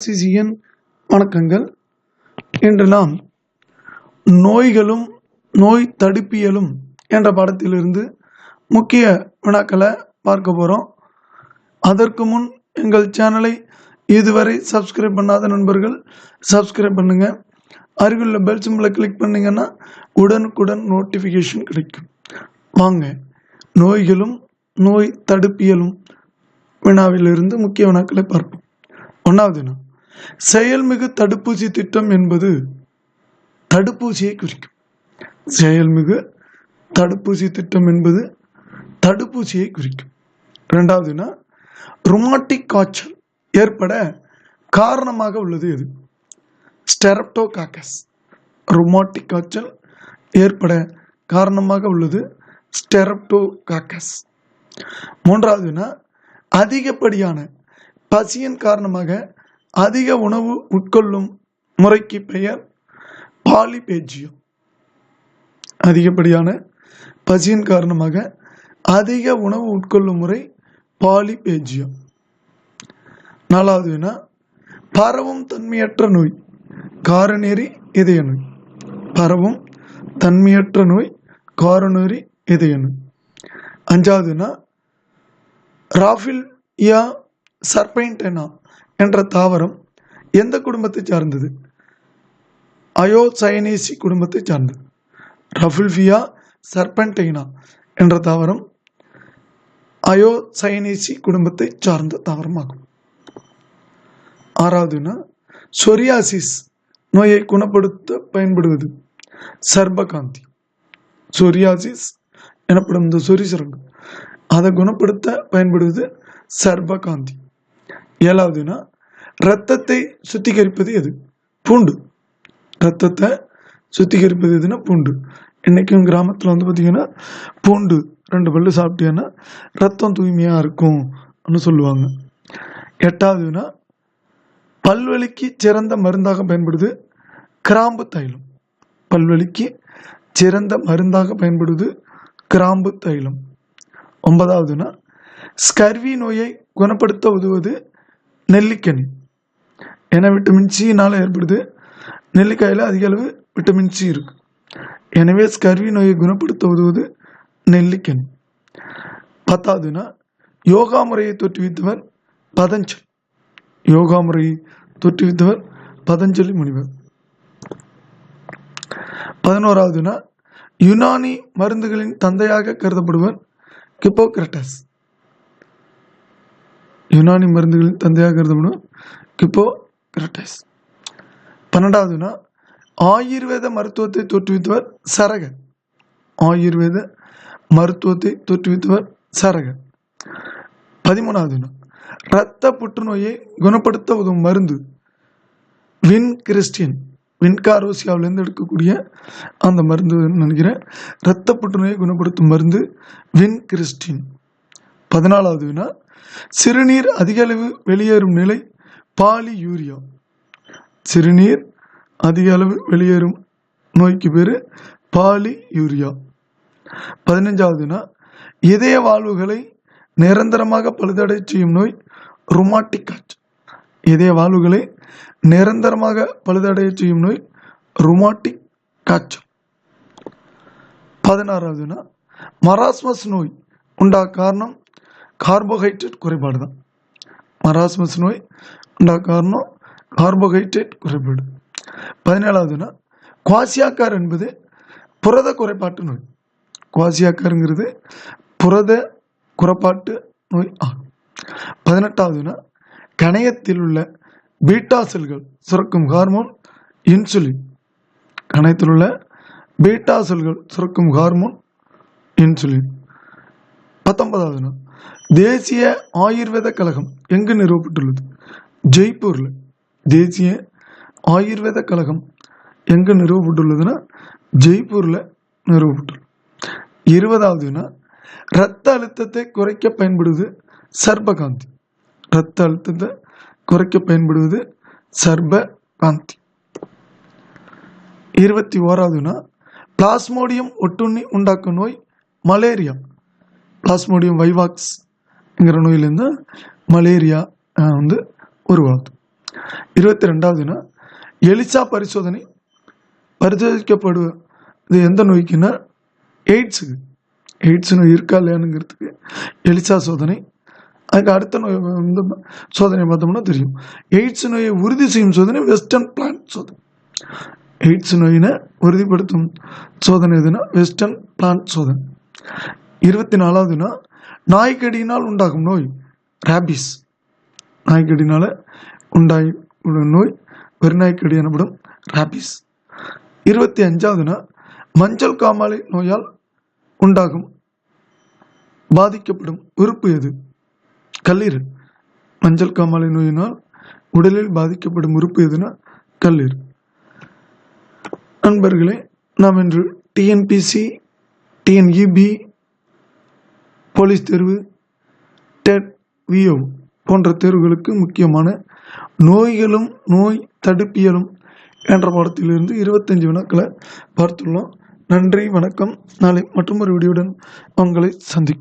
சிசியன் வணக்கங்கள் இன்று நாம் நோய்களும் நோய் தடுப்பியலும் என்ற படத்திலிருந்து முக்கிய வினாக்களை பார்க்க போகிறோம் அதற்கு முன் எங்கள் சேனலை இதுவரை சப்ஸ்கிரைப் பண்ணாத நண்பர்கள் சப்ஸ்கிரைப் பண்ணுங்கள் அருகிலுள்ள பெல் சிம்பிளை கிளிக் பண்ணிங்கன்னா உடனுக்குடன் நோட்டிஃபிகேஷன் கிடைக்கும். வாங்க நோய்களும் நோய் தடுப்பியலும் வினாவிலிருந்து முக்கிய வினாக்களை பார்ப்போம். ஒன்றாவது வினா. செயல்மிகு தடுப்பூசி திட்டம் என்பது தடுப்பூசியை குறிக்கும். செயல்மிகு தடுப்பூசி திட்டம் என்பது தடுப்பூசியை குறிக்கும். ரெண்டாவதுனா ருமாட்டிக் காய்ச்சல் ஏற்பட காரணமாக உள்ளது எது? ஸ்டெரப்டோகாக்கஸ் ருமாட்டிக் காய்ச்சல் ஏற்பட காரணமாக உள்ளது ஸ்டெரப்டோகாக்கஸ் மூன்றாவதுனா அதிகப்படியான பசியின் காரணமாக அதிக உணவு உட்கொள்ளும் முறைக்கு பெயர் பாலிபேஜியம் அதிகப்படியான பசியின் காரணமாக அதிக உணவு உட்கொள்ளும் முறை பாலிபேஜியம் நாலாவது வினா பரவும் தன்மையற்ற நோய் காரநெறி இதய நோய். பரவும் தன்மையற்ற நோய் காரநெறி இதய நோய். அஞ்சாவதுனா வினா ராஃபில்யா சர்பைன்டெனா என்ற தாவரம் எந்த குடும்பத்தை சார்ந்தது? அயோசயனேசி குடும்பத்தை சார்ந்தது. ரஃபுல்வியா சர்பென்டைனா என்ற தாவரம் அயோசயனேசி குடும்பத்தை சார்ந்த தாவரமாகும். ஆறாவதுனா சொரியாசிஸ் நோயை குணப்படுத்த பயன்படுவது சர்பகாந்தி. சொரியாசிஸ் எனப்படும் இந்த சொரி சுரங்கம் அதை குணப்படுத்த பயன்படுவது சர்பகாந்தி. ஏழாவதுனா ரத்தத்தை சுத்திகரிப்பது எது? பூண்டு. ரத்தத்தை சுத்திகரிப்பது எதுனா பூண்டு. இன்றைக்கும் கிராமத்தில் வந்து பார்த்திங்கன்னா பூண்டு ரெண்டு பல்லு சாப்பிட்டீங்கன்னா ரத்தம் தூய்மையாக இருக்கும்னு சொல்லுவாங்க. எட்டாவதுனா பல்வலிக்கு சிறந்த மருந்தாக பயன்படுது கிராம்பு தைலம். பல்வலிக்கு சிறந்த மருந்தாக பயன்படுது கிராம்பு தைலம். ஒன்பதாவதுனா ஸ்கர்வி நோயை குணப்படுத்த உதவுவது நெல்லிக்கனி. ஏன்னா விட்டமின் சினால் ஏற்படுது. நெல்லிக்காயில் அதிக அளவு விட்டமின் சி இருக்கு. எனவே ஸ்கர்வி நோயை குணப்படுத்த உதவுவது நெல்லிக்கனி. பத்தாவதுனா யோகா முறையை தோற்றுவித்தவர் பதஞ்சலி. யோகா முறையை தோற்றுவித்தவர் பதஞ்சலி முனிவர். பதினோராவதுனா யுனானி மருந்துகளின் தந்தையாக கருதப்படுவர் கிப்போக்ரட்டஸ் யுனானி மருந்துகளின் தந்தையாக கருதப்படும். கிப்போக்ரட்டஸ் பன்னெண்டாவதுனா ஆயுர்வேத மருத்துவத்தை தோற்றுவித்தவர் சரகன். ஆயுர்வேத மருத்துவத்தை தோற்றுவித்தவர் சரகன். பதிமூணாவதுனா இரத்த புற்றுநோயை குணப்படுத்த உதவும் மருந்து வின் கிறிஸ்டியன் வின்காரோசியாவிலேருந்து எடுக்கக்கூடிய அந்த மருந்து நினைக்கிறேன். இரத்த புற்றுநோயை குணப்படுத்தும் மருந்து வின் கிறிஸ்டின். பதினாலாவது வினா சிறுநீர் அதிக அளவு வெளியேறும் நிலை பாலி யூரியா சிறுநீர் அதிக அளவு வெளியேறும் நோய்க்கு பேர் பாலி யூரியா பதினஞ்சாவதுனா இதய வாழ்வுகளை நிரந்தரமாக பழுதடை செய்யும் நோய் ருமாட்டிக் காய்ச்சல் இதய வாழ்வுகளை நிரந்தரமாக பழுதடைய செய்யும் நோய் ருமாட்டிக் காய்ச்சல் பதினாறாவதுனா மராஸ்மஸ் நோய் உண்டா காரணம் கார்போஹைட்ரேட் குறைபாடு தான் மராஸ்மஸ் நோய் உண்டா காரணம் கார்போஹைட்ரேட் குறைபாடு. பதினேழாவதுனா குவாசியாக்கார் என்பது புரத குறைபாட்டு நோய். குவாசியாக்காருங்கிறது புரத குறைபாட்டு நோய் ஆகும். பதினெட்டாவதுனா கணையத்தில் உள்ள பீட்டா செல்கள் சுரக்கும் ஹார்மோன் இன்சுலின். கணையத்தில் உள்ள பீட்டா செல்கள் சுரக்கும் ஹார்மோன் இன்சுலின். பத்தொன்பதாவதுனா தேசிய ஆயுர்வேத கழகம் எங்கு நிறுவப்பட்டுள்ளது? ஜெய்ப்பூரில். தேசிய ஆயுர்வேத கழகம் எங்கு நிறுவப்பட்டுள்ளதுன்னா ஜெய்ப்பூரில் நிறுவப்பட்டுள்ளது. இருபதாவதுனா இரத்த அழுத்தத்தை குறைக்க பயன்படுவது சர்பகாந்தி. இரத்த அழுத்தத்தை குறைக்க பயன்படுவது சர்பகாந்தி. இருபத்தி ஓராவதுனா பிளாஸ்மோடியம் ஒட்டுண்ணி உண்டாக்கும் நோய் மலேரியா. பிளாஸ்மோடியம் வைவாக்ஸ்ங்கிற நோயிலேருந்து மலேரியா வந்து உருவாகுது. இருபத்தி ரெண்டாவதுன்னா எலிசா பரிசோதனை பரிசோதிக்கப்படுவது எந்த நோய்க்குன்னா எய்ட்ஸுக்கு. எய்ட்ஸ் நோய் இருக்கா இல்லையானுங்கிறதுக்கு எலிசா சோதனை. அதுக்கு அடுத்த நோய் வந்து சோதனை பார்த்தோம்னா தெரியும். எய்ட்ஸ் நோயை உறுதி செய்யும் சோதனை வெஸ்டர்ன் பிளான் சோதனை. எய்ட்ஸ் நோயினை உறுதிப்படுத்தும் சோதனை எதுனா வெஸ்டர்ன் பிளான் சோதனை. இருபத்தி நாலாவதுனா நாய்க்கடியினால் உண்டாகும் நோய் ரேபிஸ் நாய்க்கடினால் உண்டாய் நோய் பெருநாய்க்கடி எனப்படும் ரேபிஸ் இருபத்தி அஞ்சாவதுனா மஞ்சள் காமாலை நோயால் உண்டாகும் பாதிக்கப்படும் உறுப்பு எது? கல்லீரல். மஞ்சள் காமாலை நோயினால் உடலில் பாதிக்கப்படும் உறுப்பு எதுனா கல்லீர் நண்பர்களே நாம் இன்று டிஎன்பிசி டிஎன்இபி போலீஸ் தேர்வு டெட் விஓ போன்ற தேர்வுகளுக்கு முக்கியமான நோய்களும் நோய் தடுப்பியலும் என்ற பாடத்திலிருந்து இருபத்தஞ்சு வினாக்களை பார்த்துள்ளோம். நன்றி வணக்கம். நாளை மற்றொரு வீடியோடன் உங்களை சந்திக்கும்